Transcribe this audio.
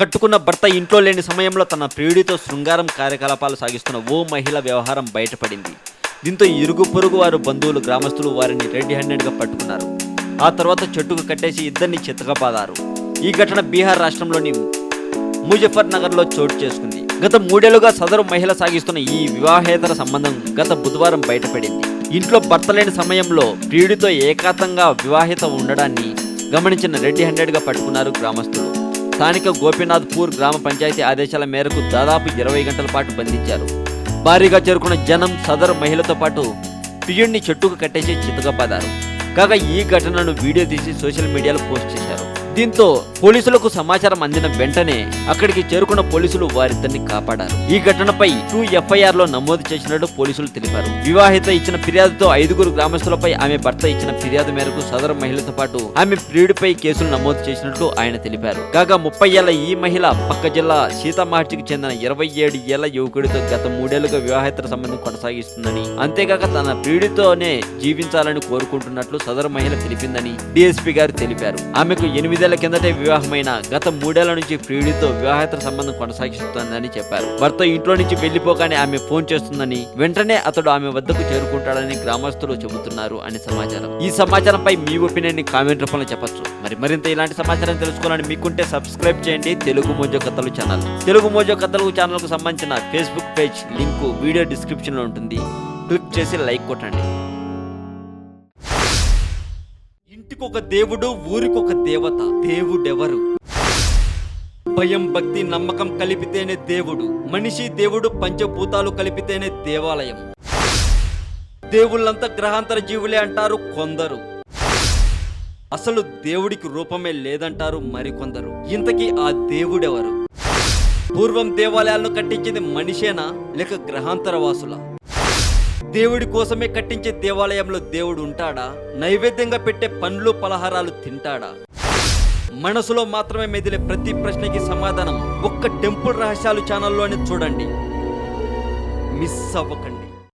కట్టుకున్న భర్త ఇంట్లో లేని సమయంలో తన ప్రియుడితో శృంగారం కార్యకలాపాలు సాగిస్తున్న ఓ మహిళ వ్యవహారం బయటపడింది. దీంతో ఇరుగు పొరుగు వారు బంధువులు గ్రామస్తులు వారిని రెడ్ హ్యాండెడ్గా పట్టుకున్నారు. ఆ తర్వాత చెట్టుకు కట్టేసి ఇద్దరిని చితకపాదారు ఈ ఘటన బీహార్ రాష్ట్రంలోని ముజఫర్ నగర్లో చోటు చేసుకుంది. గత మూడేళ్ళుగా సదరు మహిళ సాగిస్తున్న ఈ వివాహేతర సంబంధం గత బుధవారం బయటపడింది. ఇంట్లో భర్త లేని సమయంలో ప్రియుడితో ఏకాంతంగా వివాహిత ఉండడాన్ని గమనించిన రెడ్డి హండ్రెడ్గా పట్టుకున్నారు గ్రామస్తులు. స్థానిక గోపీనాథ్పూర్ గ్రామ పంచాయతీ ఆదేశాల మేరకు దాదాపు ఇరవై గంటల పాటు బంధించారు. భారీగా చేరుకున్న జనం సదరు మహిళతో పాటు ప్రియుడిని చెట్టుకు కట్టేసి చితకపదారు కాగా ఈ ఘటనను వీడియో తీసి సోషల్ మీడియాలో పోస్ట్ చేశారు. దీంతో పోలీసులకు సమాచారం అందిన వెంటనే అక్కడికి చేరుకున్న పోలీసులు వారిద్దరిని కాపాడారు. ఈ ఘటనపై టూ ఎఫ్ఐఆర్లో నమోదు చేసినట్టు పోలీసులు తెలిపారు. వివాహిత ఇచ్చిన ఫిర్యాదుతో ఐదుగురు గ్రామస్తులపై ఆమె భర్త ఇచ్చిన ఫిర్యాదు మేరకు సదరు మహిళతో పాటు ఆమె ప్రియుడిపై కేసులు నమోదు చేసినట్లు ఆయన తెలిపారు. కాగా ముప్పై ఏళ్ళ ఈ మహిళ పక్క జిల్లా సీతామహర్చికి చెందిన ఇరవై ఏడు ఏళ్ళ యువకుడితో గత మూడేళ్ళుగా వివాహేతర సంబంధం కొనసాగిస్తుందని అంతేకాక తన ప్రియుడితోనే జీవించాలని కోరుకుంటున్నట్లు సదరు మహిళ తెలిపిందని డిఎస్పీ గారు తెలిపారు. ఆమెకు ఎనిమిదేళ్ళ కిందటే వివాహమైన గత మూడేళ్ళ నుంచి ప్రియుడితో వివాహేతర సంబంధం కొనసాగిస్తోందని చెప్పారు. భర్త ఇంట్లో నుంచి వెళ్ళిపోగానే ఆమె ఫోన్ చేస్తుందని వెంటనే అతడు ఆమె వద్దకు చేరుకుంటాడని గ్రామస్తులు చెబుతున్నారు అని సమాచారం. ఈ సమాచారంపై మీ ఒపీనియన్ని కామెంట్ రూపంలో చెప్పొచ్చు. మరి మరింత ఇలాంటి సమాచారం తెలుసుకోవాలని మీకుంటే సబ్స్క్రైబ్ చేయండి. తెలుగు మోజో కథలు ఛానల్. తెలుగు మోజో కథలు ఛానల్కు సంబంధించిన ఫేస్బుక్ పేజ్ లింకు వీడియో డిస్క్రిప్షన్లో ఉంటుంది. క్లిక్ చేసి లైక్ కొట్టండి. ఇంటికొక దేవుడు ఊరికొక దేవత. దేవుడెవరు? భయం భక్తి నమ్మకం కలిపితేనే దేవుడు. మనిషి దేవుడు పంచభూతాలు కలిపితేనే దేవాలయం. దేవుళ్ళంతా గ్రహాంతర జీవులే అంటారు కొందరు. అసలు దేవుడికి రూపమే లేదంటారు మరికొందరు. ఇంతకీ ఆ దేవుడెవరు? పూర్వం దేవాలయాలను కట్టించింది మనిషేనా? లేక గ్రహాంతర వాసుల దేవుడి కోసమే కట్టించే దేవాలయంలో దేవుడు ఉంటాడా? నైవేద్యంగా పెట్టే పండ్లు పలహారాలు తింటాడా? మనసులో మాత్రమే మెదిలే ప్రతి ప్రశ్నకి సమాధానం ఒక్క టెంపుల్ రహస్యాలు ఛానల్లోనే చూడండి. మిస్ అవ్వకండి.